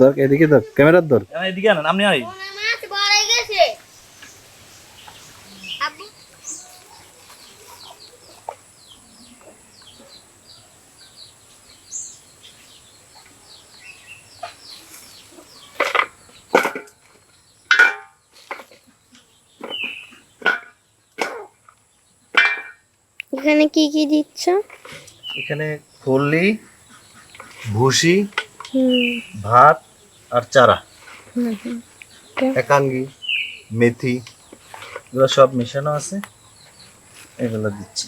ধর এদিকে ধর ক্যামেরার ধর। এদিকে আনেন আপনি আই মাছ বড়াই গেছে। আব্বু। এখানে কি কি দিচ্ছ? এখানে ফল্লি ভুসি ভাত আর চারা। একাঙ্গি মেথি এগুলো সব মেশানো আছে। এগুলো দিচ্ছি।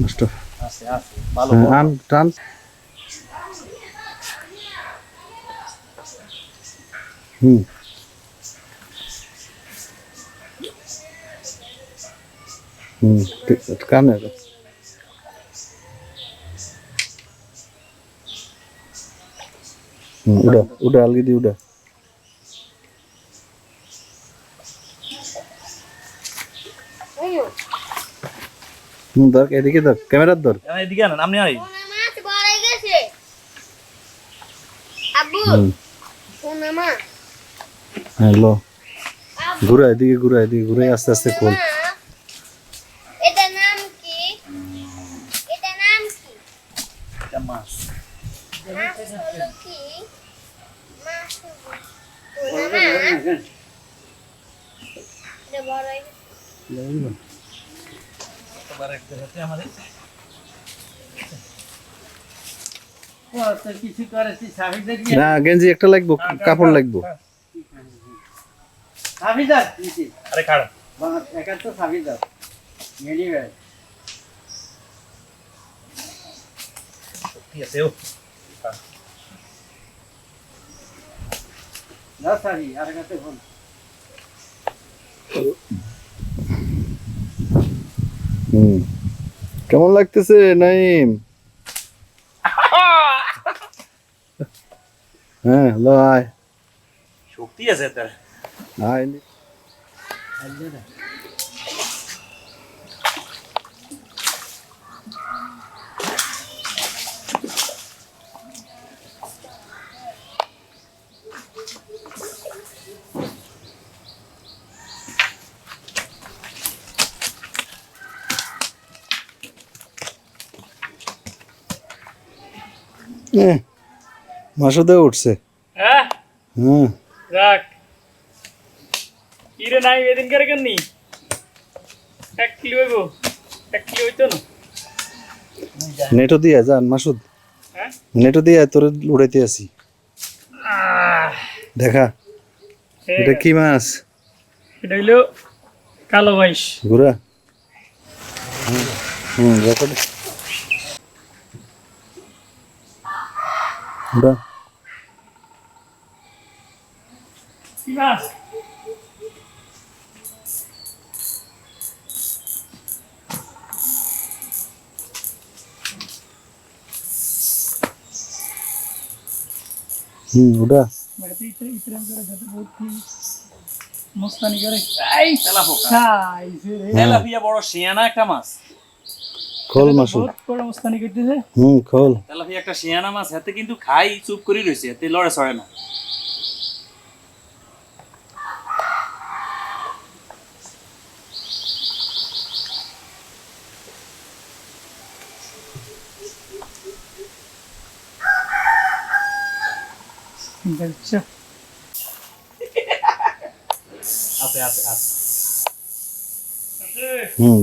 নষ্ট আছে আছে ভালো হ্যাঁ, আন টান হুম হুম ঠিক আছে কানে রাখ। হুম উড়া উড়া আলগি দি উড়া হুম ধর এদিকে ধর ক্যামেরার ধর। এদিকে আনেন আপনি আই মাছ বড়াই গেছে। আব্বু হুম। সোনা মা হ্যাঁ ঘুরা এদিকে ঘুরা এদিকে ঘুরে আস্তে আস্তে খোল। মা নাম কি? এটার নাম কি? এটা মাছ। মাছ কি? মাছ হলো সোনা মা এটা বড়াই আমাদের না গেঞ্জি একটা লাগবো কাপড় লাগবো। আরে খাড়া। একার তো সাফিদার। মেরি ভাই ঠিক আছে ও। না আর কাছে ফোন হুম। কেমন লাগতেছে নাইম? হ্যাঁ হ্যালো আয়। শক্তি আছে তার। আয় এহ, মাসুদে উঠছে। হ্যাঁ? হ্যাঁ। রাখ কিরে নাই এদিন করে কেন এক কিলো হইব। এক কিলো হইতো না? নেটও দিয়ে যান মাসুদ। হ্যাঁ? নেটও দিয়ে তোর উড়াইতে আসি। দেখা। এটা কি মাছ? এটা হইল কালো বাইশ ঘুরা। হুম রেকর্ড। কি মাছ হুম ওটা মস্তানি করে এই তেলা পোকা খাইছে রে তেলাপিয়া বড় শিয়ানা একটা মাছ খোল মাসু কোন অবস্থানে কইতেছে হুম খোল। তেলাপিয়া একটা শিয়ানা মাছ হাতে কিন্তু খাই চুপ করে রইছে এতে লড়ে ছড়ে না। আছে আছে hace, হুম।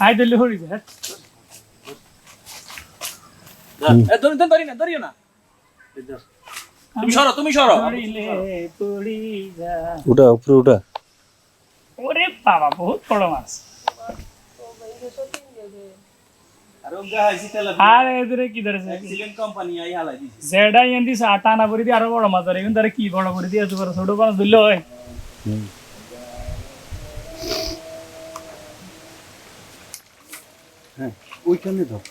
হাই দিলে হরি যায় এ ধরি ধরি ধরি না ধরিও না। তুমি সরো তুমি সরো। ধরিলে পড়ি যা। ওটা উপরে ওটা ওরে বাবা বহুত বড় মাছ। আর ওগা হাইছি তেলা আর এদের কি ধরেছে এক্সিলেন্ট কোম্পানি আই হালাই দিছে। জেডা আটা না করে দিয়ে আরও বড় মাছ ধরে। কিন্তু কি বড় করে দিয়ে এত বড় ছোট মাছ ধরলে হয়। হ্যাঁ ওইখানে ধর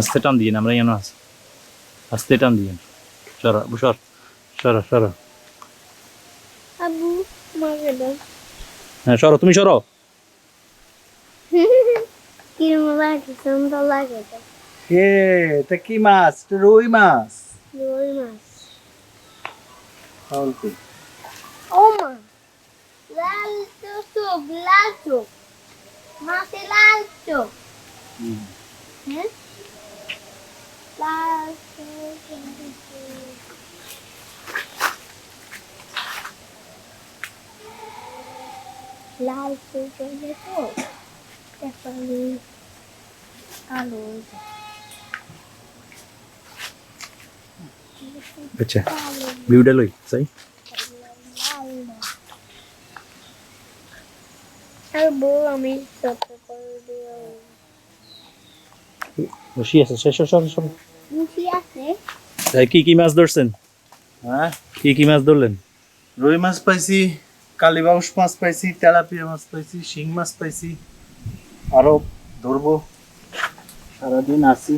আস্তে টান দিয়ে আমরা যেন আছি। আস্তে টান দিয়ে। সরা সর সরা সরা। হ্যাঁ সরো তুমি সরো। এ এটা কি মাছ এটা রুই মাছ রুই মাছ ফাউল ও মা লাল তো চোখ লাল চোখ মাছে লাল চোখ হ্যাঁ লাল চোখ লাল চোখ দেখো তারপরে আচ্ছা ভিউটা লই চাই আর বউ আমি বসি আছে শেষ সর তাই কি কি মাছ ধরছেন হ্যাঁ কি কি মাছ ধরলেন রুই মাছ পাইছি কালীবাউস মাছ পাইছি তেলাপিয়া মাছ পাইছি শিং মাছ পাইছি আরও ধরবো। সারাদিন আছি।